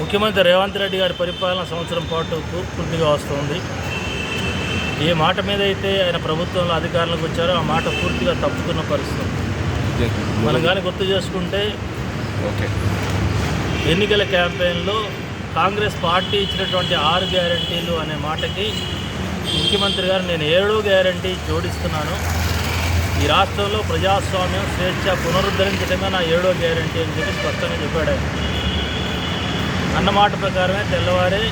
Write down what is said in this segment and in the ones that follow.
ముఖ్యమంత్రి రేవంత్ రెడ్డి గారి పరిపాలన సంవత్సరం పాటు పూర్తిగా వస్తుంది. ఏ మాట మీద అయితే ఆయన ప్రభుత్వంలో అధికారంలోకి వచ్చారో ఆ మాట పూర్తిగా తప్పుకున్న పరిస్థితి. మనం కానీ గుర్తు చేసుకుంటే ఓకే. ఎన్నికల క్యాంపెయిన్లో కాంగ్రెస్ పార్టీ ఇచ్చినటువంటి ఆరు గ్యారంటీలు అనే మాటకి ముఖ్యమంత్రి గారు నేను ఏడో గ్యారంటీ జోడిస్తున్నాను. ఈ రాష్ట్రంలో ప్రజాస్వామ్యం స్వేచ్ఛ పునరుద్ధరించడమే నా ఏడో గ్యారంటీ అని చెప్పి స్పష్టంగా చెప్పాడు అన్నమాట ప్రకారమే తెల్లవారే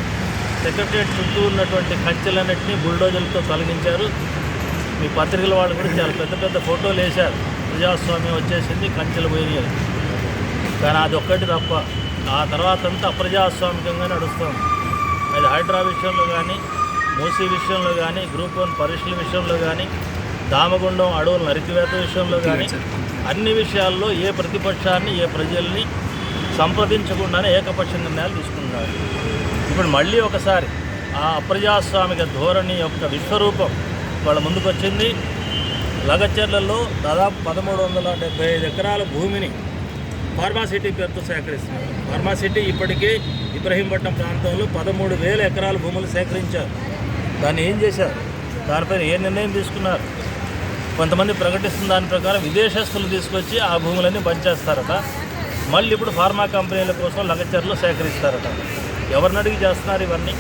సెక్రటరియట్ చుట్టూ ఉన్నటువంటి కంచెలన్నింటినీ బుల్డోజర్లతో తొలగించారు. మీ పత్రికల వాళ్ళు కూడా చాలా పెద్ద పెద్ద ఫోటోలు వేశారు. ప్రజాస్వామ్యం వచ్చేసింది కంచెలు పోయినాయి. కానీ అది ఒక్కటి తప్ప ఆ తర్వాత అంతా అప్రజాస్వామికంగా నడుస్తుంది అది హైడ్రా విషయంలో కానీ మూసీ విషయంలో కానీ గ్రూప్ వన్ పరీక్షల విషయంలో కానీ దామగుండం అడవుల నరికివేత విషయంలో కానీ అన్ని విషయాల్లో ఏ ప్రతిపక్షాన్ని ఏ ప్రజల్ని సంప్రదించకుండానే ఏకపక్ష నిర్ణయాలు తీసుకున్నారు. ఇప్పుడు మళ్ళీ ఒకసారి ఆ అప్రజాస్వామిక ధోరణి యొక్క విశ్వరూపం వాళ్ళ ముందుకొచ్చింది. లగచర్లలో దాదాపు పదమూడు వందల డెబ్బై ఐదు ఎకరాల భూమిని ఫార్మాసిటీ పేరుతో సేకరిస్తున్నారు. ఫార్మాసిటీ ఇప్పటికే ఇబ్రహీంపట్నం ప్రాంతంలో పదమూడు వేల ఎకరాల భూములు సేకరించారు. దాన్ని ఏం చేశారు? దానిపైన ఏ నిర్ణయం తీసుకున్నారు? కొంతమంది ప్రకటిస్తున్న దాని ప్రకారం విదేశస్తులు తీసుకొచ్చి ఆ భూములన్నీ బంచేస్తారట మళ్ళీ ఇప్పుడు ఫార్మా కంపెనీల కోసం లగచర్లు సేకరిస్తారట. ఎవరిని అడిగి చేస్తున్నారు ఇవన్నీ?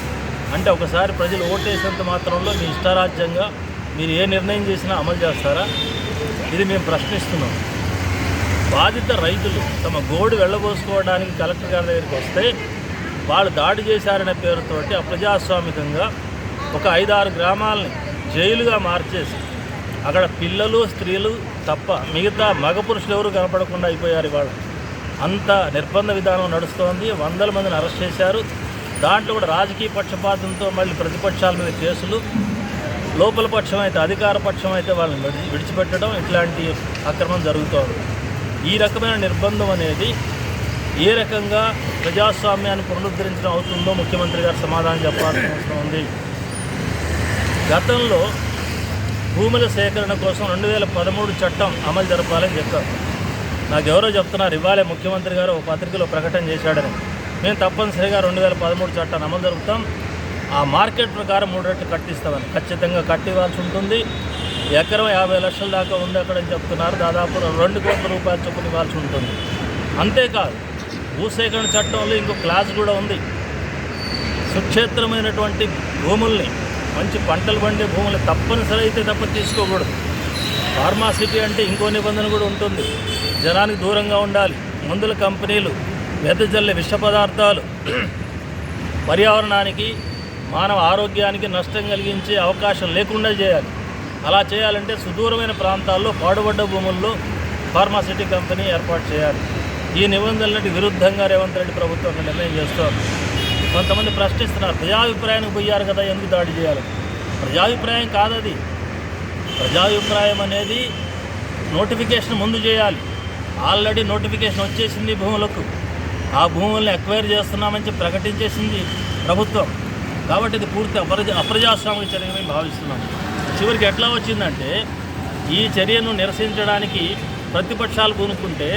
అంటే ఒకసారి ప్రజలు ఓటేసినంత మాత్రంలో మీ ఇష్టారాజ్యంగా మీరు ఏ నిర్ణయం చేసినా అమలు చేస్తారా? ఇది మేము ప్రశ్నిస్తున్నాం. బాధిత రైతులు తమ గోడు వెళ్ళబోసుకోవడానికి కలెక్టర్ గారి దగ్గరికి వస్తే వాళ్ళు దాడి చేశారనే పేరుతోటి అప్రజాస్వామికంగా ఒక ఐదారు గ్రామాలని జైలుగా మార్చేసి అక్కడ పిల్లలు స్త్రీలు తప్ప మిగతా మగ పురుషులు ఎవరు కనపడకుండా అయిపోయారు ఇవాళ. అంత నిర్బంధ విధానం నడుస్తోంది. వందల మందిని అరెస్ట్ చేశారు. దాంట్లో కూడా రాజకీయ పక్షపాతంతో మళ్ళీ ప్రతిపక్షాల మీద కేసులు. లోపల పక్షం అయితే అధికార పక్షం అయితే వాళ్ళని విడిచిపెట్టడం ఇట్లాంటి అక్రమం జరుగుతోంది. ఈ రకమైన నిర్బంధం అనేది ఏ రకంగా ప్రజాస్వామ్యాన్ని పునరుద్ధరించడం అవుతుందో ముఖ్యమంత్రి గారు సమాధానం చెప్పాల్సిన అవసరం ఉంది. గతంలో భూముల సేకరణ కోసం రెండు వేల పదమూడు చట్టం అమలు జరపాలని చెప్పారు. నాకు ఎవరో చెప్తున్నారు ఇవాళే ముఖ్యమంత్రి గారు ఒక పత్రికలో ప్రకటన చేశాడని. మేము తప్పనిసరిగా రెండు వేల పదమూడు చట్టాన్ని అమలు జరుపుతాం. ఆ మార్కెట్ ప్రకారం మూడు రెట్లు కట్టిస్తామని. ఖచ్చితంగా కట్టివ్వాల్సి ఉంటుంది. ఎకరం యాభై లక్షల దాకా ఉంది అక్కడ చెప్తున్నారు. దాదాపు రెండు కోట్ల రూపాయలు చొప్పున ఇవ్వాల్సి ఉంటుంది. అంతేకాదు భూసేకరణ చట్టంలో ఇంకో క్లాస్ కూడా ఉంది. సుక్షేత్రమైనటువంటి భూముల్ని మంచి పంటలు పండే భూములు తప్పనిసరి అయితే తప్ప తీసుకోకూడదు. ఫార్మాసిటీ అంటే ఇంకో నిబంధన కూడా ఉంటుంది. జనానికి దూరంగా ఉండాలి. మందుల కంపెనీలు వెదజల్లే విష పదార్థాలు పర్యావరణానికి మానవ ఆరోగ్యానికి నష్టం కలిగించే అవకాశం లేకుండా చేయాలి. అలా చేయాలంటే సుదూరమైన ప్రాంతాల్లో పాడుబడ్డ భూముల్లో ఫార్మాసిటీ కంపెనీ ఏర్పాటు చేయాలి. ఈ నిబంధనలకు విరుద్ధంగా రేవంత్ రెడ్డి ప్రభుత్వం నిర్ణయం చేస్తోంది కొంతమంది ప్రశ్నిస్తున్నారు ప్రజాభిప్రాయానికి పోయారు కదా ఎందుకు దాడి చేయాలి? ప్రజాభిప్రాయం కాదది. ప్రజాభిప్రాయం అనేది నోటిఫికేషన్ ముందు చేయాలి. ఆల్రెడీ నోటిఫికేషన్ వచ్చేసింది భూములకు. ఆ భూముల్ని ఎక్వైర్ చేస్తున్నామని చెప్పి ప్రకటించేసింది ప్రభుత్వం. కాబట్టి ఇది పూర్తి అప్రజా అప్రజాస్వామిక చర్య మేము భావిస్తున్నాం. చివరికి ఎట్లా వచ్చిందంటే ఈ చర్యను నిరసించడానికి ప్రతిపక్షాలు పూనుకుంటే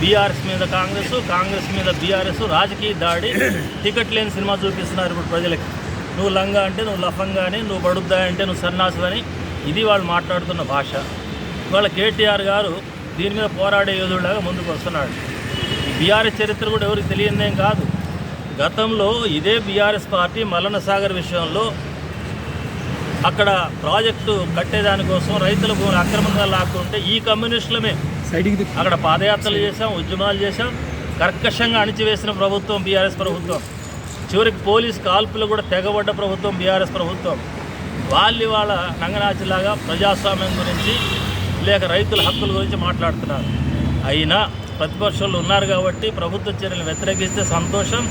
బీఆర్ఎస్ మీద కాంగ్రెస్ కాంగ్రెస్ మీద బీఆర్ఎస్ రాజకీయ దాడి టికెట్ లేని సినిమా చూపిస్తున్నారు ఇప్పుడు ప్రజలకి. నువ్వు లంగా అంటే నువ్వు లఫంగా అని నువ్వు బడుద్దా అంటే నువ్వు సన్నాసులని ఇది వాళ్ళు మాట్లాడుతున్న భాష. ఇవాళ కేటీఆర్ గారు దీని మీద పోరాడే యోధుడిలాగా ముందుకు వస్తున్నాడు. ఈ బీఆర్ఎస్ చరిత్ర కూడా ఎవరికి తెలియదేం కాదు. గతంలో ఇదే బీఆర్ఎస్ పార్టీ మల్లన్న సాగర్ విషయంలో అక్కడ ప్రాజెక్టు కట్టేదానికోసం రైతుల భూములు అక్రమంగా లాక్కుంటే ఈ కమ్యూనిస్టులమే. అక్కడ పాదయాత్రలు చేశాం ఉద్యమాలు చేశాం కర్కశంగా అణిచివేసిన ప్రభుత్వం బీఆర్ఎస్ ప్రభుత్వం. చివరికి పోలీస్ కాల్పులు కూడా తెగబడ్డ ప్రభుత్వం బీఆర్ఎస్ ప్రభుత్వం. వాళ్ళు ఇవాళ నంగనాచిలాగా ప్రజాస్వామ్యం గురించి లేక రైతుల హక్కుల గురించి మాట్లాడుతున్నారు. అయినా ప్రతిపక్షాలు ఉన్నారు కాబట్టి ప్రభుత్వ చర్యలు వ్యతిరేకిస్తే సంతోషం.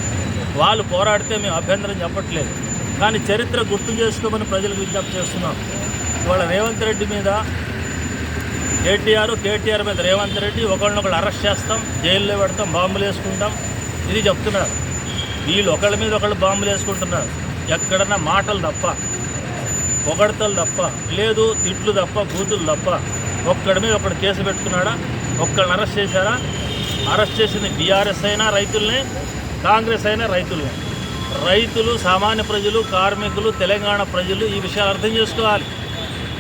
వాళ్ళు పోరాడితే మేము అభ్యంతరం చెప్పట్లేదు. కానీ చరిత్ర గుర్తు చేసుకోమని ప్రజలకు విజ్ఞప్తి చేస్తున్నాం. ఇవాళ రేవంత్ రెడ్డి మీద కేటీఆర్ కేటీఆర్ మీద రేవంత్ రెడ్డి ఒకళ్ళనొకళ్ళు అరెస్ట్ చేస్తాం జైల్లో పెడతాం బాంబులు వేసుకుంటాం. ఇది చెప్తున్నారు. వీళ్ళు ఒకళ్ళ మీద ఒకళ్ళు బాంబులు వేసుకుంటున్నారు. ఎక్కడన్నా మాటలు తప్ప పొగడతలు తప్ప లేదు తిట్లు తప్ప బూతులు తప్ప ఒక్కడి మీద ఒకడు కేసు పెట్టుకున్నాడా? ఒక్కడిని అరెస్ట్ చేశారా? అరెస్ట్ చేసింది బీఆర్ఎస్ అయినా రైతుల్ని కాంగ్రెస్ అయినా రైతులు రైతులు సామాన్య ప్రజలు కార్మికులు తెలంగాణ ప్రజలు ఈ విషయాలు అర్థం చేసుకోవాలి.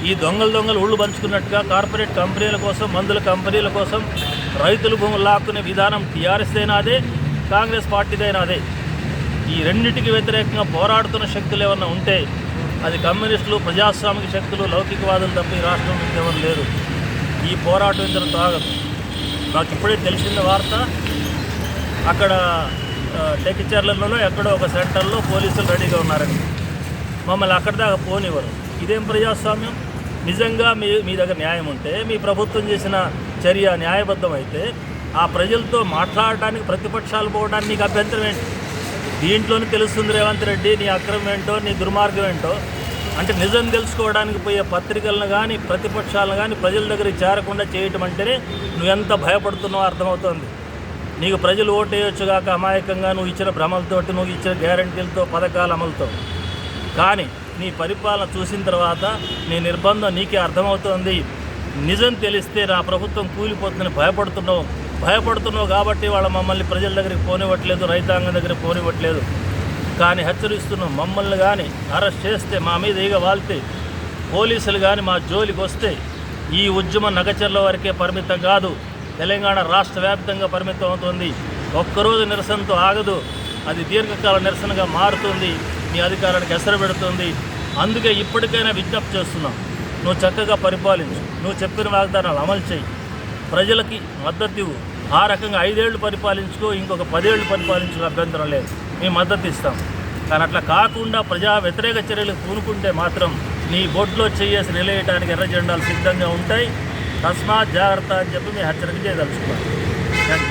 ఈ దొంగలు దొంగలు ఉళ్ళు పంచుకున్నట్టుగా కార్పొరేట్ కంపెనీల కోసం మందుల కంపెనీల కోసం రైతులు భూములు లాక్కునే విధానం టీఆర్ఎస్ అయినాదే కాంగ్రెస్ పార్టీదైనా అదే. ఈ రెండింటికి వ్యతిరేకంగా పోరాడుతున్న శక్తులు ఏమన్నా ఉంటే అది కమ్యూనిస్టులు ప్రజాస్వామిక శక్తులు లౌకికవాదులు తప్ప ఈ రాష్ట్రం ఎవరు లేరు. ఈ పోరాటం ఇంతలో తాగదు. నాకు ఇప్పుడే తెలిసిన వార్త. అక్కడ ఆ, ఎక్కడో ఒక సెంటర్లో పోలీసులు రెడీగా ఉన్నారని మమ్మల్ని అక్కడి దాకా పోనివ్వరు. ఇదేం ప్రజాస్వామ్యం? నిజంగా మీ మీ దగ్గర న్యాయం ఉంటే మీ ప్రభుత్వం చేసిన చర్య న్యాయబద్ధం అయితే ఆ ప్రజలతో మాట్లాడడానికి ప్రతిపక్షాలు పోవడానికి నీకు అభ్యంతరం ఏంటి? దీంట్లోనే తెలుస్తుంది రేవంత్ రెడ్డి నీ అక్రమం ఏంటో నీ దుర్మార్గం ఏంటో. అంటే నిజం తెలుసుకోవడానికి పోయే పత్రికలను కానీ ప్రతిపక్షాలను కానీ ప్రజల దగ్గరికి చేరకుండా చేయటం అంటేనే నువ్వు ఎంత భయపడుతున్నావో అర్థమవుతోంది. నీకు ప్రజలు ఓటేయొచ్చు కాక అమాయకంగా నువ్వు ఇచ్చిన భ్రమలతోటి నువ్వు ఇచ్చిన గ్యారంటీలతో పథకాల అమలుతో. కానీ నీ పరిపాలన చూసిన తర్వాత నీ నిర్బంధం నీకే అర్థమవుతోంది. నిజం తెలిస్తే నా ప్రభుత్వం కూలిపోతుందని భయపడుతున్నావు. భయపడుతున్నావు కాబట్టి వాళ్ళ మమ్మల్ని ప్రజల దగ్గరికి పోనివ్వట్లేదు రైతాంగం దగ్గరికి పోనివ్వట్లేదు. కానీ హెచ్చరిస్తున్నాం మమ్మల్ని కానీ అరెస్ట్ చేస్తే మా మీద ఈగ వాళ్తే పోలీసులు కానీ మా జోలికి వస్తే ఈ ఉద్యమం నగచర్ల వరకే పరిమితం కాదు. తెలంగాణ రాష్ట్ర వ్యాప్తంగా పరిమితం అవుతుంది. ఒక్కరోజు నిరసనతో ఆగదు. అది దీర్ఘకాల నిరసనగా మారుతుంది. మీ అధికారానికి ఎసరు పెడుతుంది. అందుకే ఇప్పటికైనా విజ్ఞప్తి చేస్తున్నాం. నువ్వు చక్కగా పరిపాలించు. నువ్వు చెప్పిన వాగ్దానాలు అమలు చేయి. ప్రజలకి మద్దతు ఇవ్వు. ఆ రకంగా ఐదేళ్ళు పరిపాలించుకో ఇంకొక పదేళ్ళు పరిపాలించుకో అభ్యంతరం లేదు. మేము మద్దతు ఇస్తాం. కానీ అట్లా కాకుండా ప్రజా వ్యతిరేక చర్యలు పూనుకుంటే మాత్రం నీ బొడ్లో చేయేసి నిలయటానికి ఎర్ర జెండాలు సిద్ధంగా ఉంటాయి. తస్మాత్ జాగ్రత్త అని చెప్పి మేము హెచ్చరిక చేయదలుచుకున్నాం